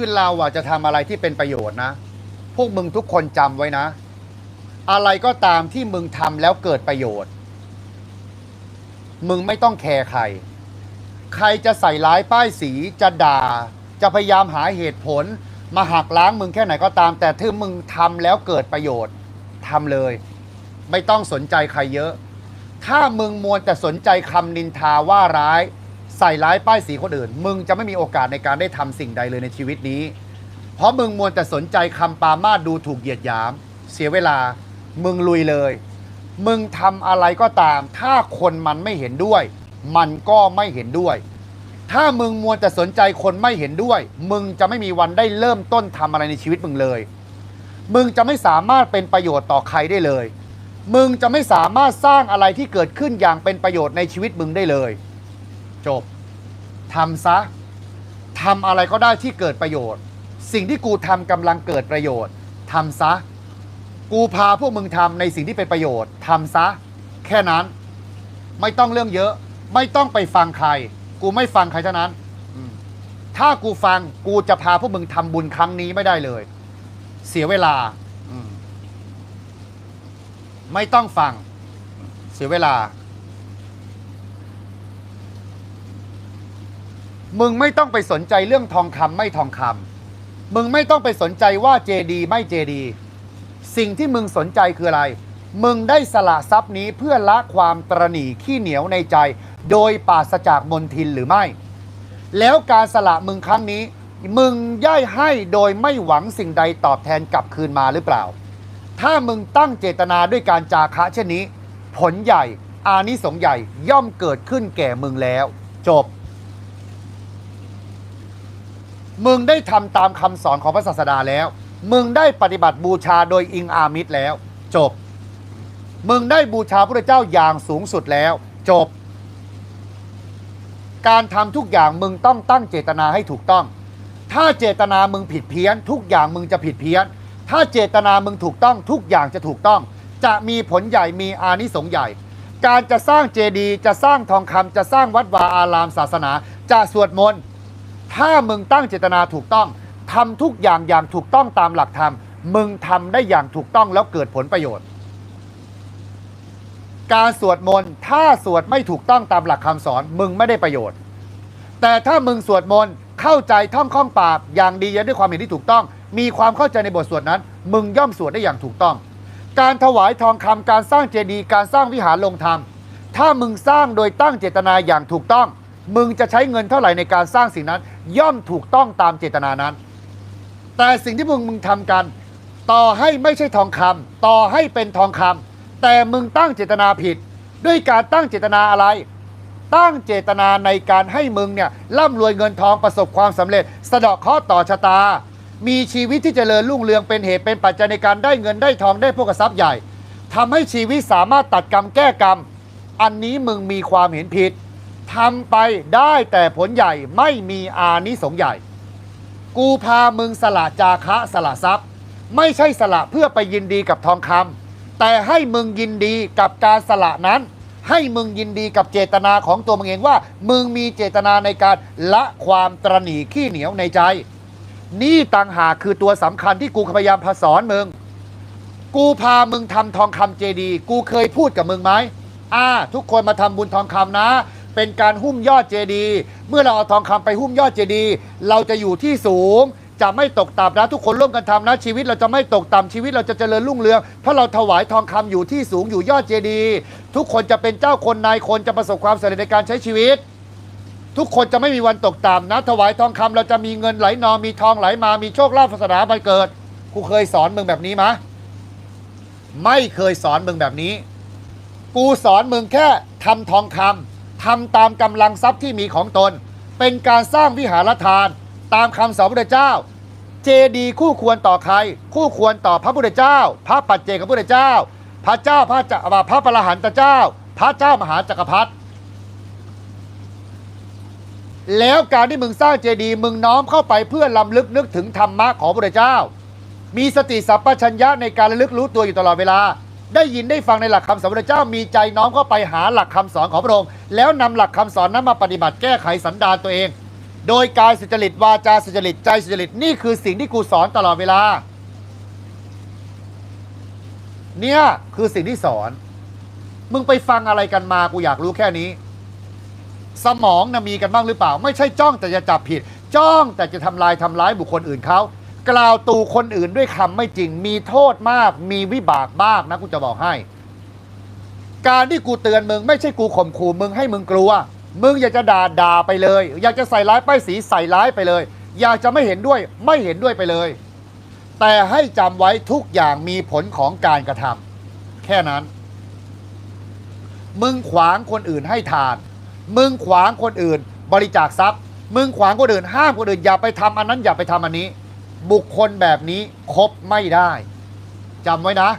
คือเราอะจะทำอะไรที่เป็นประโยชน์นะ พวกมึงทุกคนจำไว้นะ อะไรก็ตามที่มึงทำแล้วเกิดประโยชน์ มึงไม่ต้องแคร์ใคร ใครจะใส่ร้ายป้ายสีจะด่า จะพยายามหาเหตุผล มาหักล้างมึงแค่ไหนก็ตาม แต่ถ้ามึงทำแล้วเกิดประโยชน์ทำเลย ไม่ต้องสนใจใครเยอะ ถ้ามึงมวลแต่สนใจคำนินทาว่าร้าย ใส่ร้ายป้ายสีคนอื่น มึงจะไม่มีโอกาสในการได้ทำสิ่งใดเลยในชีวิตนี้ เพราะมึงมวแต่สนใจคำปามาสดูถูกเหยียดหยาม เสียเวลา มึงลุยเลย มึงทำอะไรก็ตาม ถ้าคนมันไม่เห็นด้วย มันก็ไม่เห็นด้วย ถ้ามึงมัวแต่สนใจคนไม่เห็นด้วย มึงจะไม่มีวันได้เริ่มต้นทำอะไรในชีวิตมึงเลย มึงจะไม่สามารถเป็นประโยชน์ต่อใครได้เลย มึงจะไม่สามารถสร้างอะไรที่เกิดขึ้นอย่างเป็นประโยชน์ในชีวิตมึงได้เลย จบ ทำซะทำอะไรก็ได้ที่เกิดประโยชน์ สิ่งที่กูทำกำลังเกิดประโยชน์ทำซะ กูพาพวกมึงทำในสิ่งที่เป็นประโยชน์ทำซะ แค่นั้น ไม่ต้องเรื่องเยอะ ไม่ต้องไปฟังใคร กูไม่ฟังใครเท่านั้นถ้ากูฟังกูจะพาพวกมึงทำบุญครั้งนี้ไม่ได้เลย เสียเวลามไม่ต้องฟัง เสียเวลา มึงไม่ต้องไปสนใจเรื่องทองคำไม่ทองคำมึงไม่ต้องไปสนใจว่าเจดีไม่เจดี สิ่งที่มึงสนใจคืออะไร มึงได้สละทรัพย์นี้เพื่อละความตรณีขี้เหนียวในใจ โดยปราศจากมนทินหรือไม่ แล้วการสละมึงครั้งนี้ มึงย่ายให้โดยไม่หวังสิ่งใดตอบแทนกลับคืนมาหรือเปล่า ถ้ามึงตั้งเจตนาด้วยการจาคะเช่นนี้ ผลใหญ่ อานิสงส์ใหญ่ย่อมเกิดขึ้นแก่มึงแล้ว จบ มึงได้ทำตามคำสอนของพระศาสดาแล้ว มึงได้ปฏิบัติบูชาโดยอิงอามิตรแล้ว จบ มึงได้บูชาพระเจ้าอย่างสูงสุดแล้ว จบ การทำทุกอย่างมึงต้องตั้งเจตนาให้ถูกต้อง ถ้าเจตนามึงผิดเพี้ยน ทุกอย่างมึงจะผิดเพี้ยน ถ้าเจตนามึงถูกต้องทุกอย่างจะถูกต้อง จะมีผลใหญ่มีอานิสงส์ใหญ่ การจะสร้างเจดีย์จะสร้างทองคำจะสร้างวัดวาอารามศาสนา จะสวดมนต์ ถ้ามึงตั้งเจตนาถูกต้องทำทุกอย่างอย่างถูกต้องตามหลักธรรม มึงทำได้อย่างถูกต้องแล้วเกิดผลประโยชน์ การสวดมนต์ถ้าสวดไม่ถูกต้องตามหลักคำสอน มึงไม่ได้ประโยชน์ แต่ถ้ามึงสวดมนต์เข้าใจท่องคล่องปากอย่างดีและด้วยความเห็นที่ถูกต้อง มีความเข้าใจในบทสวดนั้น มึงย่อมสวดได้อย่างถูกต้อง การถวายทองคำการสร้างเจดีย์การสร้างวิหารลงธรรม ถ้ามึงสร้างโดยตั้งเจตนาอย่างถูกต้อง มึงจะใช้เงินเท่าไหร่ในการสร้างสิ่งนั้น ย่อมถูกต้องตามเจตนานั้น แต่สิ่งที่มึงมึงทำกัน ต่อให้ไม่ใช่ทองคำต่อให้เป็นทองคำแต่มึงตั้งเจตนาผิด ด้วยการตั้งเจตนาอะไร ตั้งเจตนาในการให้มึงเนี่ยร่ำรวยเงินทองประสบความสำเร็จ สะเดาะเคราะห์ต่อชะตา มีชีวิตที่เจริญรุ่งเรืองเป็นเหตุเป็นปัจจัยในการได้เงินได้ทองได้พวกทรัพย์ใหญ่ทำให้ชีวิตสามารถตัดกรรมแก้กรรม อันนี้มึงมีความเห็นผิด ทำไปได้แต่ผลใหญ่ไม่มีอานิสงส์ใหญ่ กูพามึงสละจาคะสละทรัพย์ ไม่ใช่สละเพื่อไปยินดีกับทองคำแต่ให้มึงยินดีกับการสละนั้น ให้มึงยินดีกับเจตนาของตัวมึงเองว่า มึงมีเจตนาในการละความตรณีขี้เหนียวในใจ นี่ต่างหากคือตัวสำคัญที่กูพยายามพาสอนมึงกูพามึงทำทองคำเจดี กูเคยพูดกับมึงไหมอ่า ทุกคนมาทำบุญทองคำนะ เป็นการหุ้มยอดเจดีย์เมื่อเราเอาทองคำไปหุ้มยอดเจดีย์เราจะอยู่ที่สูง จะไม่ตกต่ำนะทุกคนร่วมกันทำนะชีวิตเราจะไม่ตกต่ำชีวิตเราจะเจริญรุ่งเรืองเพราะเราถวายทองคำอยู่ที่สูงอยู่ยอดเจดีย์ทุกคนจะเป็นเจ้าคนนายคนจะประสบความสำเร็จในการใช้ชีวิต ทุกคนจะไม่มีวันตกต่ำนะ ถวายทองคำเราจะมีเงินไหลนองมีทองไหลมามีโชคลาภศาสนาบันเกิดกูเคยสอนมึงแบบนี้มะไม่เคยสอนมึงแบบนี้ กูสอนมึงแค่ทำทองคำ ทำตามกำลังทรัพย์ที่มีของตน เป็นการสร้างวิหารทาน ตามคำสอนพระพุทธเจ้า เจดีย์คู่ควรต่อใคร คู่ควรต่อพระพุทธเจ้า พระปัจเจกพระพุทธเจ้า พระเจ้าพระจะพระประหารหันตเจ้า พระเจ้ามหาจักรพรรดิแล้วการที่มึงสร้างเจดีย์มึงน้อมเข้าไปเพื่อลำลึกนึกถึงธรรมะของพระพุทธเจ้า มีสติสัพพัญญะในการระลึกรู้ตัวอยู่ตลอดเวลา ได้ยินได้ฟังในหลักคำสอนพระเจ้ามีใจน้อมเข้าไปหาหลักคำสอนของพระองค์แล้วนำหลักคำสอนนั้นมาปฏิบัติแก้ไขสันดานตัวเอง โดยกายสุจริตวาจาสุจริตใจสุจริตนี่คือสิ่งที่กูสอนตลอดเวลา เนี่ยคือสิ่งที่สอน มึงไปฟังอะไรกันมากูอยากรู้แค่นี้ สมองนะมีกันบ้างหรือเปล่า ไม่ใช่จ้องแต่จะจับผิด จ้องแต่จะทำลายทำร้ายบุคคลอื่นเขา กล่าวตูคนอื่นด้วยคำไม่จริง มีโทษมาก มีวิบากมากนะกูจะบอกให้ การที่กูเตือนมึง ไม่ใช่กูข่มขู่มึงให้มึงกลัว มึงอยากจะด่าด่าไปเลย อยากจะใส่ร้ายป้ายสีใส่ร้ายไปเลย อยากจะไม่เห็นด้วยไม่เห็นด้วยไปเลย แต่ให้จำไว้ทุกอย่างมีผลของการกระทำแค่นั้น มึงขวางคนอื่นให้ทาน มึงขวางคนอื่นบริจาคทรัพย์ มึงขวางคนอื่นห้ามคนอื่นอย่าไปทำอันนั้นอย่าไปทำอันนี้ บุคคลแบบนี้คบไม่ได้จำไว้นะ